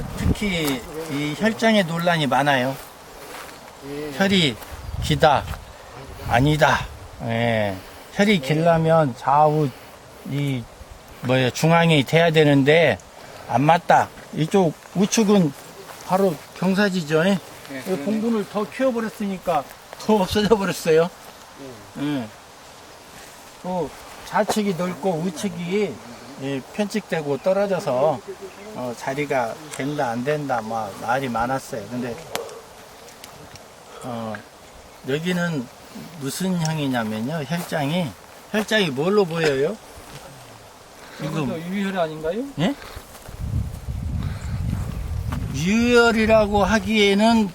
어, 특히 이 혈장에 논란이 많아요. 혈이 기다, 아니다. 예. 혈이 길려면 좌우 이 뭐야 중앙이 돼야 되는데 안 맞다. 이쪽 우측은 바로 경사지죠. 예. 이 봉분을 더 키워버렸으니까 더 없어져 버렸어요. 예. 또 좌측이 넓고 우측이 예, 편측되고 떨어져서 어, 자리가 된다 안 된다 막 말이 많았어요. 근데 어, 여기는 무슨 형이냐면요. 혈장이 혈장이 뭘로 보여요? 이거 유혈 아닌가요? 예? 유혈이라고 하기에는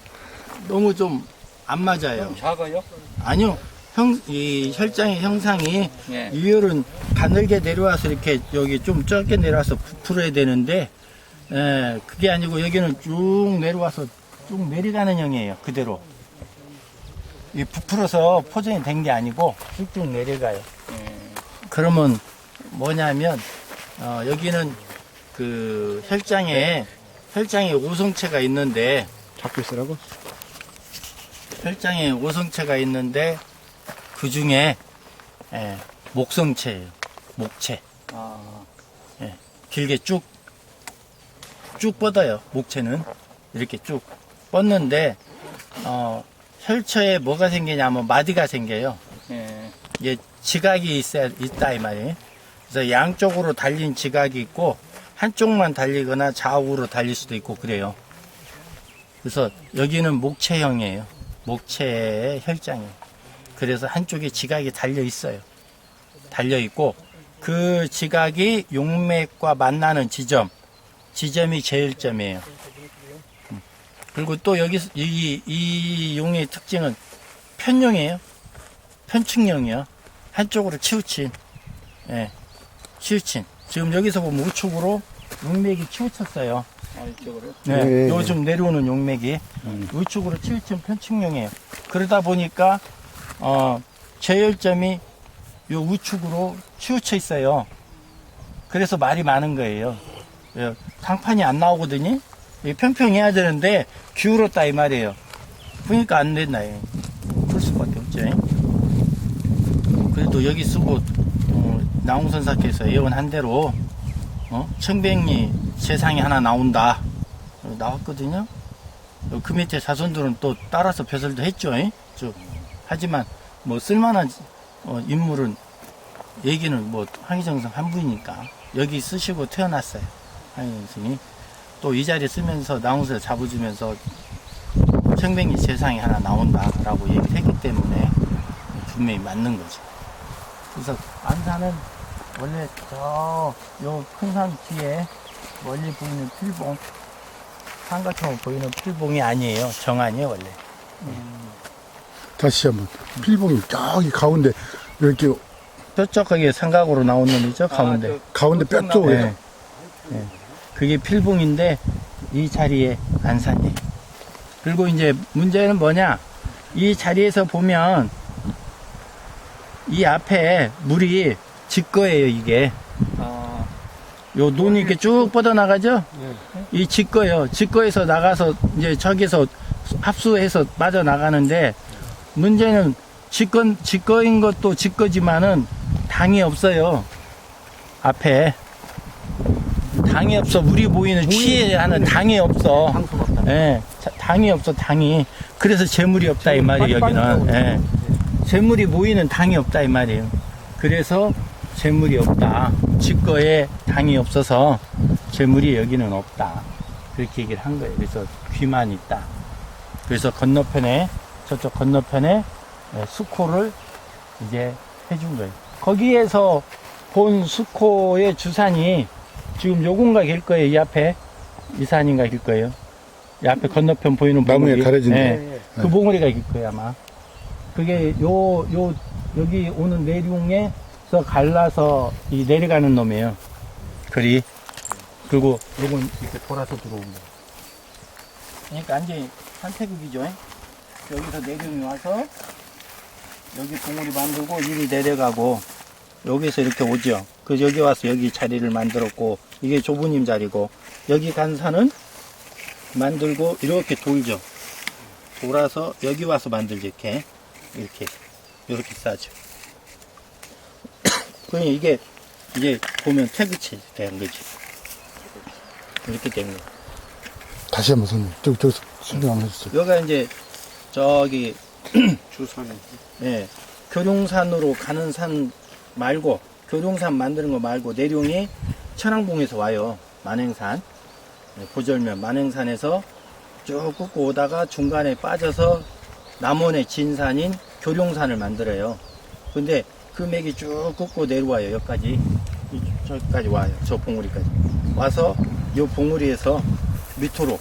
너무 좀 안 맞아요. 좀 작아요? 아니요. 형, 이 혈장의 형상이 예. 유혈은 가늘게 내려와서 이렇게 여기 좀 적게 내려와서 부풀어야 되는데, 에, 그게 아니고 여기는 쭉 내려와서 쭉 내려가는 형이에요. 그대로. 이 부풀어서 포장이 된 게 아니고 쭉쭉 내려가요. 예. 그러면 뭐냐면, 어, 여기는 그 혈장에, 혈장에 오성체가 있는데, 잡고 있으라고? 혈장에 오성체가 있는데 그 중에 예, 목성체예요. 목체. 아, 길게 쭉, 쭉 뻗어요. 목체는. 이렇게 쭉 뻗는데, 어, 혈처에 뭐가 생기냐면 마디가 생겨요. 예. 이게 지각이 있어야, 있다, 이 말이에요. 그래서 양쪽으로 달린 지각이 있고, 한쪽만 달리거나 좌우로 달릴 수도 있고, 그래요. 그래서 여기는 목체형이에요. 목체의 혈장이에요. 그래서 한쪽에 지각이 달려 있어요. 달려 있고, 그 지각이 용맥과 만나는 지점, 지점이 제일점이에요. 음. 그리고 또 여기, 이, 이 용의 특징은 편용이에요. 편측형이요. 한쪽으로 치우친. 예. 치우친. 지금 여기서 보면 우측으로 용맥이 치우쳤어요. 아, 이쪽으로? 네. 네. 요즘 내려오는 용맥이 우측으로 치우친 편측형이에요. 그러다 보니까, 어, 제열점이 요 우측으로 치우쳐 있어요. 그래서 말이 많은 거예요. 예, 상판이 안 나오거든요. 이 평평해야 되는데 기울었다 이 말이에요. 그러니까 안 된다. 예. 그럴 수밖에 없죠. 예. 그래도 여기 쓰고 어, 나홍선사께서 예언한 대로 어? 청백리 세상에 하나 나온다 어, 나왔거든요. 어, 그 밑에 자손들은 또 따라서 벼슬도 했죠. 예? 쭉. 하지만 뭐 쓸만한 어, 인물은 얘기는 뭐 황희정성 한 분이니까 여기 쓰시고 태어났어요. 황희정성이 또 이 자리 쓰면서 나홍선을 잡아주면서 청백리 세상에 하나 나온다라고 얘기를 했기 때문에 분명히 맞는 거죠. 그래서 안산은 원래 저요 큰산 뒤에 멀리 보이는 필봉 산같처럼 보이는 필봉이 아니에요. 정안이에요 원래. 다시 한번. 필봉이 저기 가운데 이렇게 뾰족하게 삼각으로 나온 놈이죠 가운데. 아, 가운데 그뼈 쪽에. 네. 네. 그게 필봉인데 이 자리에 안산이에요. 그리고 이제 문제는 뭐냐? 이 자리에서 보면 이 앞에 물이 질 거예요, 이게. 아, 요 논이 이렇게 쭉 뻗어나가죠? 이 직거예요. 직거에서 나가서 이제 저기서 합수해서 빠져나가는데 문제는 직거, 직거인 것도 직거지만은 당이 없어요. 앞에. 당이 없어. 물이 보이는 취해야 하는 당이 없어. 예. 자, 당이 없어, 당이. 그래서 재물이 없다, 이 말이에요, 여기는. 예. 재물이 모이는 당이 없다, 이 말이에요. 그래서 재물이 없다. 직거에 당이 없어서 재물이 여기는 없다. 그렇게 얘기를 한 거예요. 그래서 귀만 있다. 그래서 건너편에, 저쪽 건너편에 예, 수코를 이제 해준 거예요. 거기에서 본 수코의 주산이 지금 요건가 길 거예요. 이 앞에. 이 산인가 길 거예요. 이 앞에 건너편 보이는 나무에 봉우리. 가려진 데. 예, 그 봉우리가 길 거예요, 아마. 그게 요, 요, 여기 오는 내륙에서 갈라서 이 내려가는 놈이에요. 그리. 그리고 요건 이렇게 돌아서 들어온 거. 그러니까 완전히 산태극이죠. 여기서 내륙이 와서 여기 봉우리 만들고 이리 내려가고 여기서 이렇게 오죠. 그래서 여기 와서 여기 자리를 만들었고 이게 조부님 자리고 여기 간 산은 만들고 이렇게 돌죠. 돌아서 여기 와서 만들죠. 이렇게 이렇게 이렇게 싸죠. 그러니 이게 이제 보면 태그체 된 거지. 이렇게 된 거. 다시 한번 손님. 저기, 저기서 설명 한번 해주세요. 여기가 이제 저기 주산에. 예, 교룡산으로 가는 산 말고 교룡산 만드는 거 말고 내룡이 천왕봉에서 와요. 만행산 예, 보절면 만행산에서 쭉 굽고 오다가 중간에 빠져서 남원의 진산인 교룡산을 만들어요. 근데 그 맥이 쭉 굽고 내려와요. 여기까지 이- 저기까지 와요. 저 봉우리까지 와서 이 봉우리에서 밑으로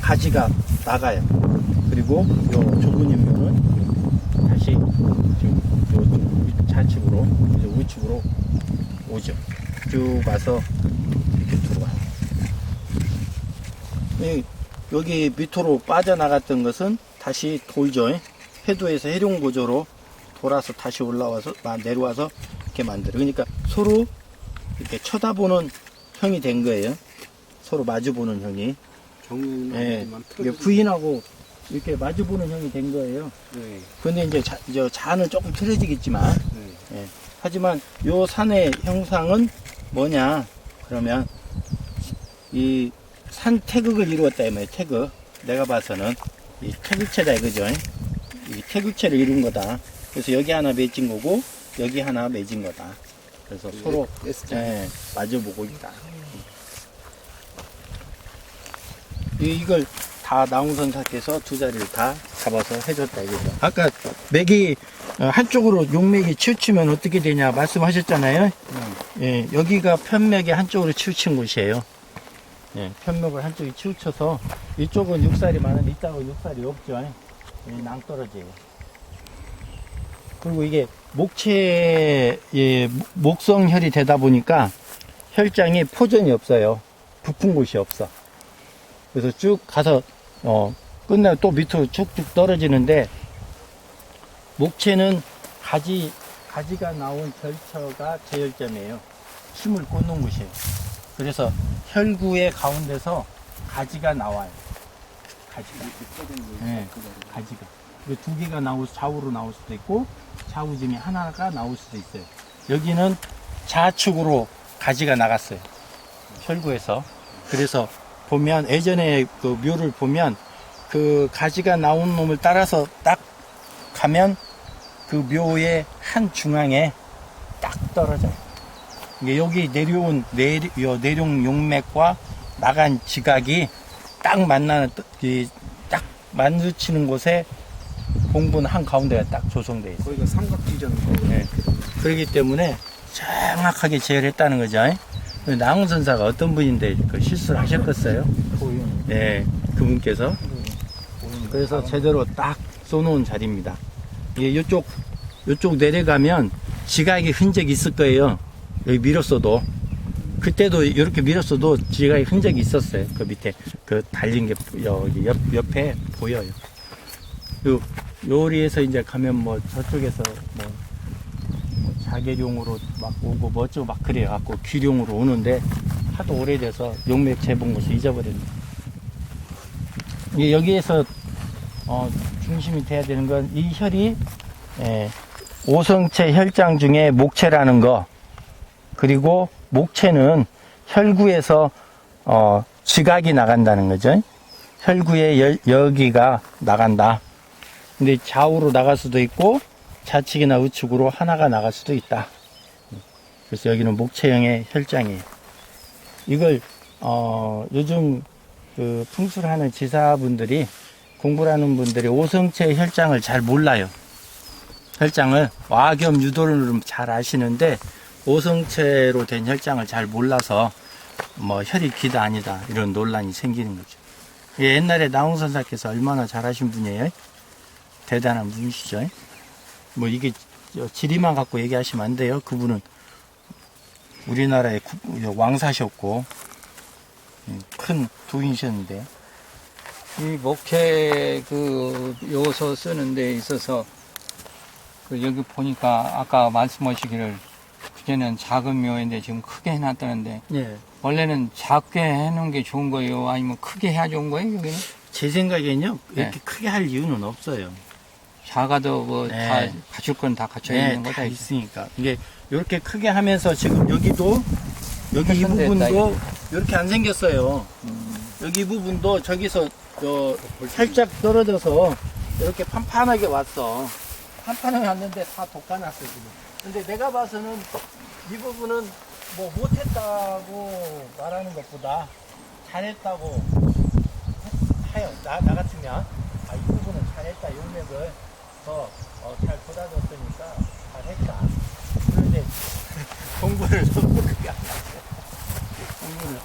가지가 나가요. 그리고 인면은 다시 지금 요 좌측으로 이제 우측으로 오죠. 쭉 와서 이렇게 들어와요. 이- 여기 밑으로 빠져나갔던 것은 다시 돌죠. 해도에서 해룡고조로 돌아서 다시 올라와서 마- 내려와서 이렇게 만들어. 그러니까 서로 이렇게 쳐다보는 형이 된 거예요. 서로 마주보는 형이. 예, 부인하고 이렇게 마주보는 형이 된 거예요. 네. 근데 이제 자, 저 잔은 조금 틀어지겠지만, 네. 예. 하지만 요 산의 형상은 뭐냐? 그러면 이 산 태극을 이루었다 이 말이에요 태극. 내가 봐서는 이 태극체다 이거죠. 이 태극체를 이룬 거다. 그래서 여기 하나 맺은 거고 여기 하나 맺은 거다. 그래서 서로 예, 마주보고 있다. 이, 이걸 다 나홍선사께서 두 자리를 다 잡아서 해줬다 이거죠. 아까 맥이 어, 한쪽으로 용맥이 치우치면 어떻게 되냐 말씀하셨잖아요. 예, 여기가 편맥이 한쪽으로 치우친 곳이에요. 예, 편맥을 한쪽이 치우쳐서 이쪽은 육살이 많은데 이쪽은 육살이 없죠. 예, 낭떨어져요. 그리고 이게 목체 예, 목성혈이 되다 보니까 혈장이 포전이 없어요. 부푼 곳이 없어. 그래서 쭉 가서 어 끝나고 또 밑으로 쭉쭉 떨어지는데 목체는 가지 가지가 나온 결처가 제혈점이에요. 힘을 꽂는 곳이에요. 그래서 혈구의 가운데서 가지가 나와요. 가지가. 네, 가지가. 그두 개가 나올 수- 좌우로 나올 수도 있고 좌우 중에 하나가 나올 수도 있어요. 여기는 좌측으로 가지가 나갔어요. 혈구에서. 그래서 보면 예전에 그 묘를 보면 그 가지가 나온 놈을 따라서 딱 가면 그 묘의 한 중앙에 딱 떨어져요. 이게 여기 내려온 내려, 요 내룡 용맥과 나간 지각이 딱 만나는 뜨- 이딱 마주치는 곳에 봉분 한 가운데가 딱 조성되어 있어요. 거기가 삼각지점. 네. 그렇기 때문에 정확하게 제어했다는 거죠. 나홍 선사가 어떤 분인데 그 실수를 하셨겠어요? 네, 그분께서. 그래서 제대로 딱 쏘놓은 자리입니다. 예, 이쪽, 이쪽 내려가면 지각이 흔적이 있을 거예요. 여기 밀었어도. 그때도 이렇게 밀었어도 지각이 흔적이 있었어요. 그 밑에 그 달린 게 여기 옆, 옆에 보여요. 요, 요리에서 이제 가면 뭐 저쪽에서 뭐, 뭐 자개룡으로 막 오고 뭐 어쩌고 막 그래 갖고 귀룡으로 오는데 하도 오래돼서 용맥 재본 것을 잊어버렸네. 이게 여기에서 어, 중심이 돼야 되는 건 이 혈이 예, 오성체 혈장 중에 목체라는 거 그리고 목체는 혈구에서 어, 지각이 나간다는 거죠. 혈구의 열- 여기가 나간다. 근데 좌우로 나갈 수도 있고 좌측이나 우측으로 하나가 나갈 수도 있다. 그래서 여기는 목체형의 혈장이에요. 이걸 어, 요즘 그 풍술하는 지사분들이 공부를 하는 분들이 오성체 혈장을 잘 몰라요. 혈장을 와겸 유도를 잘 아시는데 오성체로 된 혈장을 잘 몰라서 뭐 혈이 기다 아니다 이런 논란이 생기는 거죠. 예, 옛날에 나홍선사께서 얼마나 잘하신 분이에요. 대단한 분이시죠. 뭐 이게 저 지리만 갖고 얘기하시면 안 돼요. 그분은 우리나라의 국- 왕사셨고 음, 큰 도인이셨는데 이 목회 그 요소 쓰는 데 있어서 그 여기 보니까 아까 말씀하시기를 그전엔 작은 묘인데 지금 크게 해놨다는데 예. 원래는 작게 해놓은 게 좋은 거예요? 아니면 크게 해야 좋은 거예요, 여기는? 제 생각엔요, 이렇게 네. 크게 할 이유는 없어요. 작아도 뭐다 네. 갖출 건 다 갖춰 네, 있는 다 거다. 있으니까. 이게 이렇게 크게 하면서 지금 여기도 여기 이 부분도 이렇게 안 생겼어요. 음. 여기 부분도 저기서 저 살짝 떨어져서 이렇게 판판하게 왔어. 판판하게 왔는데 다 돋가놨어 지금. 근데 내가 봐서는 이 부분은 뭐 못했다고 말하는 것보다 잘했다고 해요. 나, 나 같으면 아, 이 부분은 잘했다. 용맥을 더잘 보다줬으니까 잘했다. 그런데 공부를 너무 크게 안 하고 공부를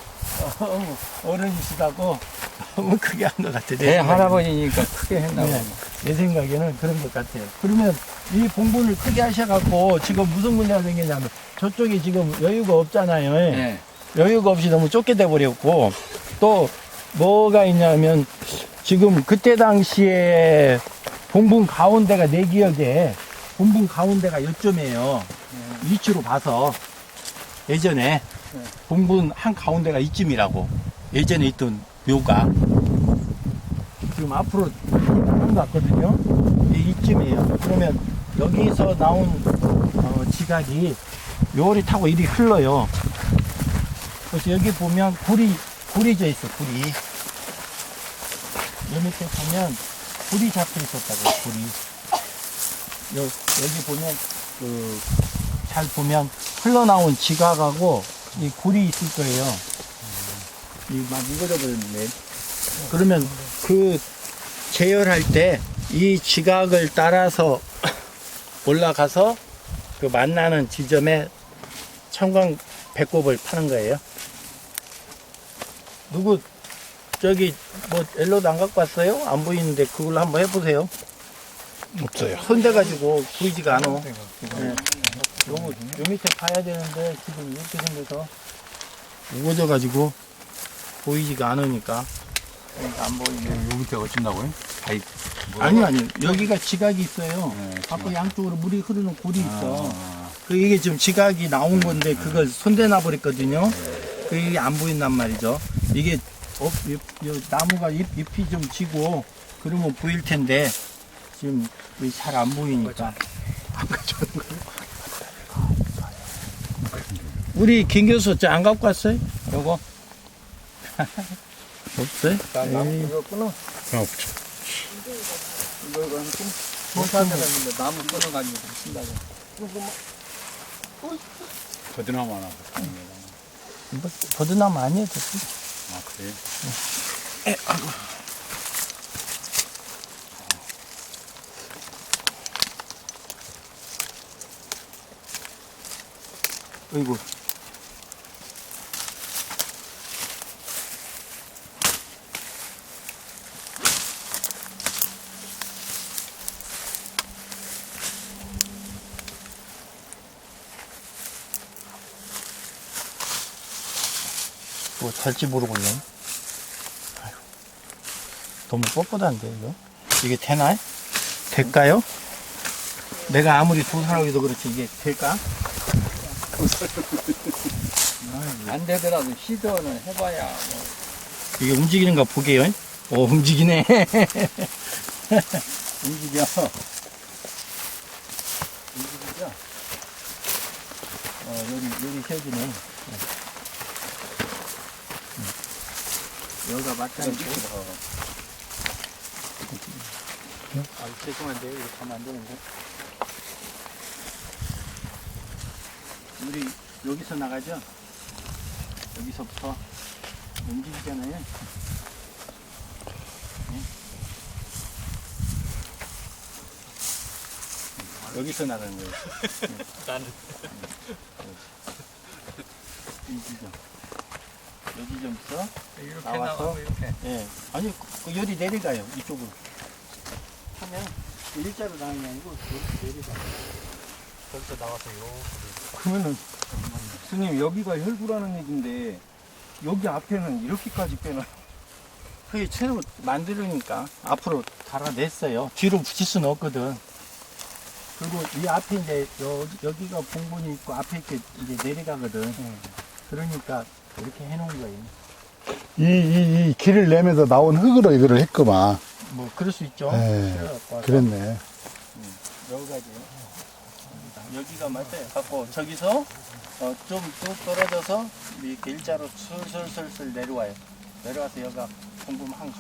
너무 어른이시다고 너무 크게 한 것 같아. 내내 생각에는. 할아버지니까 크게 했나 네, 봐. 내 생각에는 그런 것 같아요. 그러면 이 봉분을 크게 하셔갖고 지금 무슨 문제가 생기냐면 저쪽에 지금 여유가 없잖아요. 네. 여유가 없이 너무 좁게 돼버렸고 또 뭐가 있냐면 지금 그때 당시에 봉분 가운데가 내 기억에 봉분 가운데가 요점이에요. 위치로 봐서 예전에 네. 봉분 한 가운데가 이쯤이라고 예전에 있던 묘가 지금 앞으로 나간 것 같거든요. 이- 이쯤이에요. 그러면 여기서 나온 어, 지각이 요리 타고 이리 흘러요. 그래서 여기 보면 굴이 굴이 져 있어 굴이. 여 밑에 보면 굴이 잡혀 있었다고 굴이. 여, 여기 보면 그 잘 보면 흘러나온 지각하고 이 굴이 있을 거예요. 이막 뭉거져 버렸네. 그러면 그 제열할 때 이 지각을 따라서 올라가서 그 만나는 지점에 청광 배꼽을 파는 거예요. 누구 저기 뭐 엘로도 안 갖고 왔어요? 안 보이는데 그걸로 한번 해보세요. 없어요. 손대 가지고 보이지가 않아. 네. 요거 요 밑에 파야 되는데 지금 이렇게 생겨서 우거져 가지고 보이지가 않으니까 안 보이네. 요 밑에 어쩐다고요? 아이, 아니 아니 여기가 지각이 있어요. 네, 앞으로 양쪽으로 물이 흐르는 골이 있어. 아, 그 이게 지금 지각이 나온 건데 그걸 손대놔 버렸거든요. 그 이게 안 보인단 말이죠. 이게 어, 요, 요 나무가 잎, 잎이 좀 지고 그러면 보일 텐데 지금 잘 안 보이니까. 우리 김 교수 저안 갖고 왔어요? 요거 없어요? 에이, 이거 끊어. 그냥 없죠. 이거 이거 끊. 못하는 데 나무 끊어가지고. 버드나무 하나. 뭐, 버드나무 아니에요, 저 아, 그래? 어이 구. 뭐 될지 모르겠네. 아휴. 너무 뻣뻣한데 이거? 이게 되나요? 될까요? 내가 아무리 도사라고 해도 그렇지 이게 될까? 안 되더라도 시도는 해봐야. 뭐. 이게 움직이는가 보게요. 오, 움직이네. 움직여. 움직이죠? 어, 여기, 여기 세지네. 음. 여기가 맞다니까. 아, 죄송한데, 이렇게 하면 안 되는데. 우리 여기서 나가죠? 여기서부터 움직이잖아요. 네. 여기서 나가는 거예요. 나는. 이 지점. 여기 좀 있어. 이렇게 나와서? 나가고 이렇게. 예. 아니, 그 열이 내려가요. 이쪽으로. 하면 일자로 나가는 게 아니고 이렇게 내려가요. 거기서 나와서 이렇게. 그러면은 스님 여기가 혈구라는 얘긴데 여기 앞에는 이렇게까지 빼놔 그게 새로 만들으니까 앞으로 달아냈어요. 뒤로 붙일 수는 없거든. 그리고 이 앞에 이제 여, 여기가 봉분이 있고 앞에 이렇게 이제 내려가거든. 그러니까 이렇게 해놓은 거예요. 이, 이, 이 길을 내면서 나온 흙으로 이거를 했구만. 뭐 그럴 수 있죠. 예, 그래갖고 와서 그랬네. 여기까지. 여기가 맞아요. 갖고 저기서 어, 좀뚝 떨어져서 이렇게 일자로 슬슬슬슬 내려와요. 내려와서 여기가 공금 한 가운데.